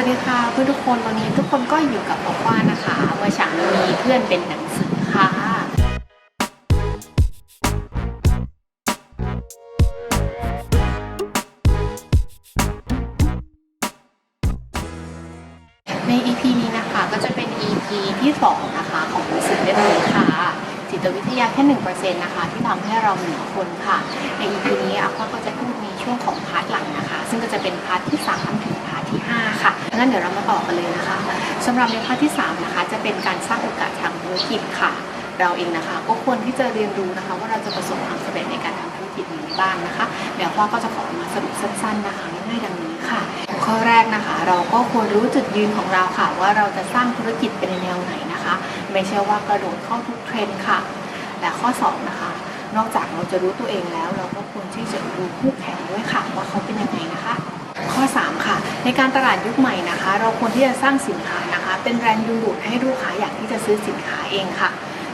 วัสดีค่ะเพื่อนทุกคนวันนี้ทุกคนก็อยู่กับบอกว่านะคะเมื่อเช้านี้มีเพื่อนเป็นหนังสือค่ะใน EP นี้นะคะก็จะเป็น EP ที่สองนะคะของหนังสือเล่มนี้ค่ะจิตวิทยาแค่หนึ่งเปอร์เซ็นต์นะคะที่ทำให้เราเหนือคนค่ะ ใน EP นี้อาควาก็จะพูดในช่วงของพาร์ทหลังนะคะ ซึ่งก็จะเป็นพาร์ทที่3ถึงพาร์ ที่ 5 ค่ะงั้นเดี๋ยวเรามาต่อกันเลยนะคะสำหรับในพาร์ทที่ 3 นะคะ จะเป็นการสร้างโอกาสทางธุรกิจค่ะ เราเองนะคะ ก็ควรที่จะเรียนรู้นะคะ ว่าเราจะประสบความสำเร็จในการทำธุรกิจนี้บ้างนะคะเดี๋ยวพ่อก็จะขอมาสรุปสั้นๆนะคะง่ายๆดังนี้ค่ะ ข้อแรกนะคะ เราก็ควรรู้จุดยืนของเราค่ะ ว่าเราจะสร้างธุรกิจเป็นแนวไหนนะคะ ไม่ใช่ว่ากระโดดเข้าทุกเทรนด์ค่ะและข้อสองนะคะนอกจากเราจะรู้ตัวเองแล้ว เราก็ควรที่จะดูคู่แข่งด้วยค่ะ ว่าเขาเป็นยังไงนะคะ ข้อ 3 ค่ะ ในการตลาดยุคใหม่นะคะ เราควรที่จะสร้างสินค้านะคะ เป็นแรงดึงดูดให้ลูกค้าอยากที่จะซื้อสินค้าเองค่ะ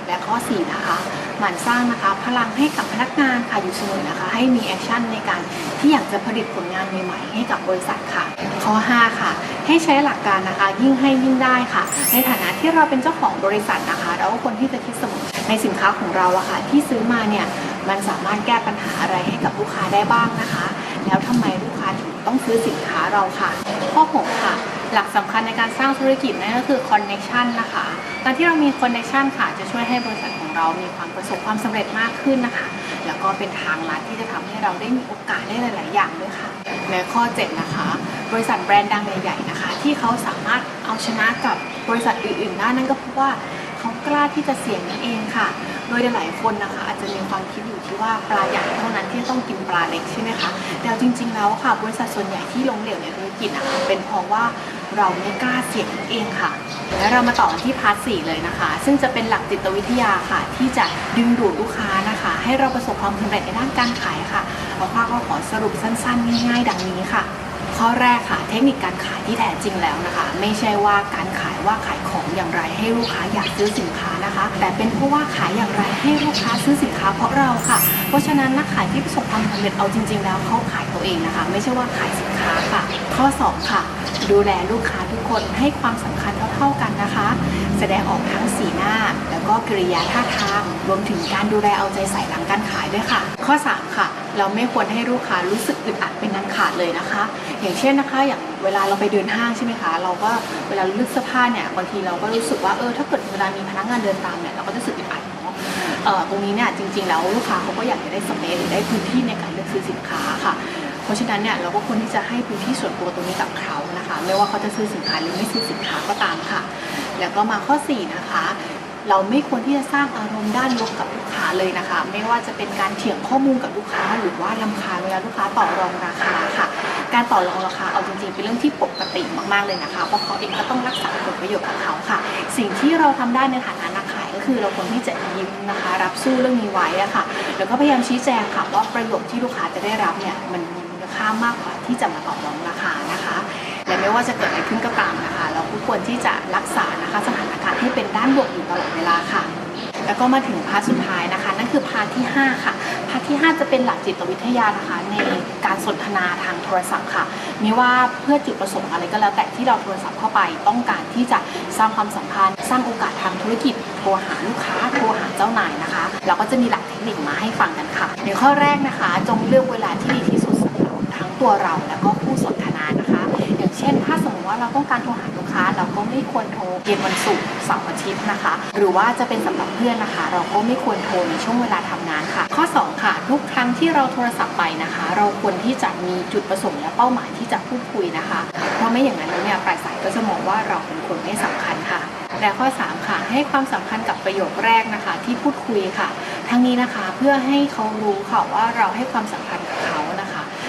และข้อ 4 นะคะหมั่นสร้างนะคะพลังให้กับพนักงานค่ะอยู่เสมอนะคะ ให้มีแอคชั่นในการที่อยากจะผลิตผลงานใหม่ๆให้กับบริษัทค่ะ ข้อ 5 ค่ะ ให้ใช้หลักการนะคะ ยิ่งให้ยิ่งได้ค่ะ ในฐานะที่เราเป็นเจ้าของบริษัทนะคะ เราก็ควรที่จะคิดเสมอในสินค้าของเราอะค่ะที่ซื้อมาเนี่ยมันสามารถแก้ปัญหาอะไรให้กับลูกค้าได้บ้างนะคะ แล้วทำไมลูกค้าถึงต้องซื้อสินค้าเราค่ะ ข้อ 6 ค่ะ หลักสำคัญในการสร้างธุรกิจนั่นก็คือ connection นะคะ การที่เรามี connection ค่ะ จะช่วยให้บริษัทของเรามีความประสบความสำเร็จมากขึ้นนะคะ แล้วก็เป็นทางลัดที่จะทำให้เราได้มีโอกาสได้หลาย ๆ อย่างด้วยค่ะและข้อ 7 นะคะ บริษัทแบรนด์ดังใหญ่ ๆ นะคะ ที่เขาสามารถเอาชนะกับบริษัทอื่น ๆ ได้นั่นก็เพราะว่า เขากล้าที่จะเสี่ยงนั่นเองค่ะ โดยหลายๆคนนะคะ อาจจะมีความคิดอยู่ที่ว่าปลาใหญ่เท่านั้นที่ต้องกินปลาเล็กใช่ไหมคะแต่จริง ๆ แล้วค่ะบริษัทส่วนใหญ่ที่ล้มเหลวในธุรกิจนะคะเป็นเพราะว่าเราไม่กล้าเสี่ยงนั่นเองค่ะ และเรามาต่อกันที่พาร์ทสี่เลยนะคะ ซึ่งจะเป็นหลักจิตวิทยาค่ะ ที่จะดึงดูดลูกค้านะคะ ให้เราประสบความสำเร็จในด้านการขายค่ะเอาภาพก็ขอสรุปสั้น ๆ ง่ายๆ ดังนี้ค่ะ ข้อแรกค่ะ เทคนิคการขายที่แท้จริงแล้วนะคะ ไม่ใช่ว่าการขายว่าขายของอย่างไรให้ลูกค้าอยากซื้อสินค้านะคะ แต่เป็นเพราะว่าขายอย่างไรให้ลูกค้าซื้อสินค้าเพราะเราค่ะ เพราะฉะนั้นนักขายที่ประสบความสำเร็จเอาจริง ๆ แล้วเขาขายตัวเองนะคะ ไม่ใช่ว่าขายสินค้าค่ะ ข้อ 2 ค่ะ ดูแลลูกค้าทุกคนให้ความสำคัญเท่าๆกันนะคะ แสดงออกทั้งสีหน้า ก็กริยาท่าทาง รวมถึงการดูแลเอาใจใส่หลังการขายด้วยค่ะ ข้อ 3 ค่ะ เราไม่ควรให้ลูกค้ารู้สึกอึดอัดเป็นนันขาดเลยนะคะ อย่างเช่นนะคะ อย่างเวลาเราไปเดินห้างใช่ไหมคะ เราก็เวลาเลือกเสื้อผ้าเนี่ยบางทีเราก็รู้สึกว่าเออถ้าเกิดเวลามีพนักงานเดินตามเนี่ยเราก็จะรู้สึกอึดอัดเนาะเอ่อตรงนี้เนี่ยจริงๆแล้วลูกค้าเขาก็อยากจะได้สเปซหรือได้พื้นที่ในการเลือกซื้อสินค้าค่ะ เพราะฉะนั้นเนี่ยเราก็ควรที่จะให้พื้นที่ส่วนตัวตรงนี้กับเขานะคะ ไม่ว่าเขาจะซื้อสินค้าหรือไม่ซื้อสินค้าก็ตามค่ะ แล้วก็มาข้อ 4 นะคะ เราไม่ควรที่จะสร้างอารมณ์ด้านลบกับลูกค้าเลยนะคะ ไม่ว่าจะเป็นการเถียงข้อมูลกับลูกค้า หรือว่าลำคาญเวลาลูกค้าต่อรองราคาค่ะ การต่อรองราคาเอาจริงๆเป็นเรื่องที่ปกติมากๆเลยนะคะ เพราะเขาเองก็ต้องรักษาผลประโยชน์ของเขาค่ะ สิ่งที่เราทำได้ในฐานะนักขายก็คือเราควรที่จะยิ้มนะคะ รับสู้เรื่องนี้ไว้อะค่ะ แล้วก็พยายามชี้แจงค่ะว่าประโยชน์ที่ลูกค้าจะได้รับเนี่ยมันมีมูลค่ามากกว่าที่จะมาต่อรองราคานะคะ และไม่ว่าจะเกิดอะไรขึ้นก็ตามนะคะ เราก็ควรที่จะรักษานะคะสถานการณ์ให้เป็นด้านบวกอยู่ตลอดเวลาค่ะ แล้วก็มาถึงพาร์ทสุดท้ายนะคะ นั่นคือพาร์ทที่ 5 ค่ะพาร์ทที่ 5 จะเป็นหลักจิตวิทยานะคะ ในการสนทนาทางโทรศัพท์ค่ะไม่ว่าเพื่อจุดประสงค์อะไรก็แล้วแต่ที่เราโทรศัพท์เข้าไป ต้องการที่จะสร้างความสัมพันธ์ สร้างโอกาสทางธุรกิจโทรหาลูกค้าโทรหาเจ้านายนะคะ เราก็จะมีหลักเทคนิคมาให้ฟังกันค่ะในข้อแรกนะคะ จงเลือกเวลาที่ดีที่สุดสำหรับทั้งตัวเราและก็ผู้สน ช่น ถ้าสมมติว่าเราต้องการโทรหาลูกค้า เราก็ไม่ควรโทรเย็นวันศุกร์เสาร์อาทิตย์นะคะ หรือว่าจะเป็นสำหรับเพื่อนนะคะ เราก็ไม่ควรโทรในช่วงเวลาทำงานค่ะ ข้อ 2 ค่ะ ทุกครั้งที่เราโทรศัพท์ไปนะคะ เราควรที่จะมีจุดประสงค์และเป้าหมายที่จะพูดคุยนะคะ เพราะไม่อย่างนั้นเนี่ยปลายสายก็จะมองว่าเราเป็นคนไม่สำคัญค่ะและข้อ 3 ค่ะ ให้ความสำคัญกับประโยคแรกนะคะ ที่พูดคุยค่ะ ทั้งนี้นะคะเพื่อให้เขารู้ค่ะว่าเราให้ความสำคัญกับเขา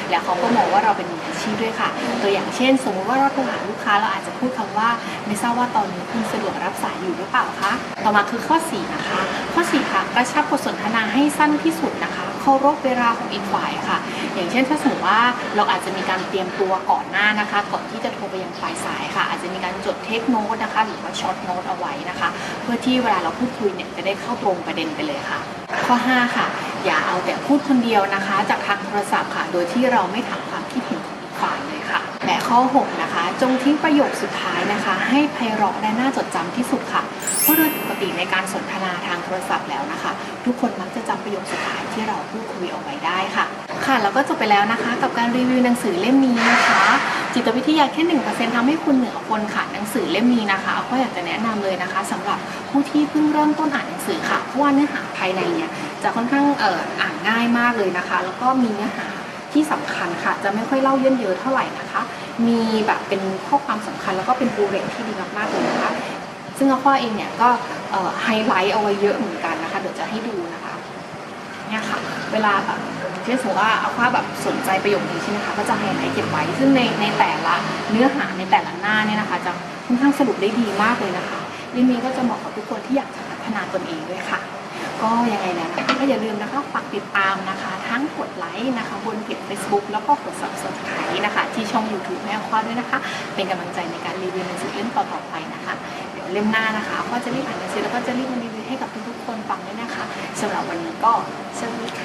และเขาก็มองว่าเราเป็นมืออาชีพด้วยค่ะ ตัวอย่างเช่น สมมติว่าเราโทรหาลูกค้าเราอาจจะพูดคำว่า ไม่ทราบว่าตอนนี้คุณสะดวกรับสายอยู่หรือเปล่าคะต่อมาคือข้อ4นะคะข้อ4ค่ะกระชับบทสนทนาให้สั้นที่สุดนะคะ เคารพเวลาของอีกฝ่ายค่ะ อย่างเช่นถ้าสมมติว่าเราอาจจะมีการเตรียมตัวก่อนหน้านะคะ ก่อนที่จะโทรไปยังฝ่ายสายค่ะ อาจจะมีการจดเทคโนตนะคะ หรือว่าช็อตโน้ตเอาไว้นะคะ เพื่อที่เวลาเราพูดคุยเนี่ยจะได้เข้าตรงประเด็นไปเลยค่ะ ข้อ 5 ค่ะ อย่าเอาแต่พูดคนเดียวนะคะ จากทางโทรศัพท์ค่ะ โดยที่เราไม่ถาม และข้อ 6 นะคะ จงทิ้งประโยคสุดท้ายนะคะ ให้ไพเราะและน่าจดจำที่สุดค่ะ เพราะโดยปกติในการสนทนาทางโทรศัพท์แล้วนะคะ ทุกคนมักจะจำประโยคสุดท้ายที่เราพูดคุยเอาไว้ได้ค่ะ ค่ะแล้วก็จบไปแล้วนะคะ กับการรีวิวหนังสือเล่มนี้นะคะ จิตวิทยาแค่หนึ่งเปอร์เซ็นต์ทำให้คุณเหนือคนค่ะหนังสือเล่มนี้นะคะก็อยากจะแนะนำเลยนะคะสำหรับผู้ที่เพิ่งเริ่มต้นอ่านหนังสือค่ะเพราะว่าเนื้อหาภายในเนี่ยจะค่อนข้างอออ่านง่ายมากเลยนะคะ แล้วก็มีเนื้อหา ที่สำคัญค่ะ จะไม่ค่อยเล่าเยินเยอะเท่าไหร่นะคะ มีแบบเป็นข้อความสำคัญแล้วก็เป็นบูเรตที่ดีมากๆเลยนะคะ ซึ่งอาข้อเองเนี่ยก็ไฮไลท์เอาไว้เยอะเหมือนกันนะคะเดี๋ยวจะให้ดูนะคะเนี่ยค่ะ เวลาแบบเช่นสมมติว่าเอาว่าแบบสนใจประโยคนี้ใช่ไหมคะก็จะไฮไลท์เก็บไว้ ซึ่งในในแต่ละเนื้อหาในแต่ละหน้าเนี่ยนะคะ จะค่อนข้างสรุปได้ดีมากเลยนะคะเล่มนี้ก็จะเหมาะกับทุกคนที่อยากจะพัฒนาตนเองด้วยค่ะ ก็ยังไงนะก็อย่าลืมนะคะฝากติดตามนะคะ ทั้งกดไลค์นะคะ บนเพจ Facebook แล้วก็กด subscribe นะคะ ที่ช่อง YouTube แม่ข้อด้วยนะคะ เป็นกำลังใจในการรีวิวหนังสือเล่มต่อๆไปนะคะ เดี๋ยวเล่มหน้านะคะก็จะรีบอ่านหนังสือแล้วก็จะรีบมารีวิวให้กับทุกๆคนฟังด้วยนะคะสำหรับวันนี้ก็สวัสดีค่ะ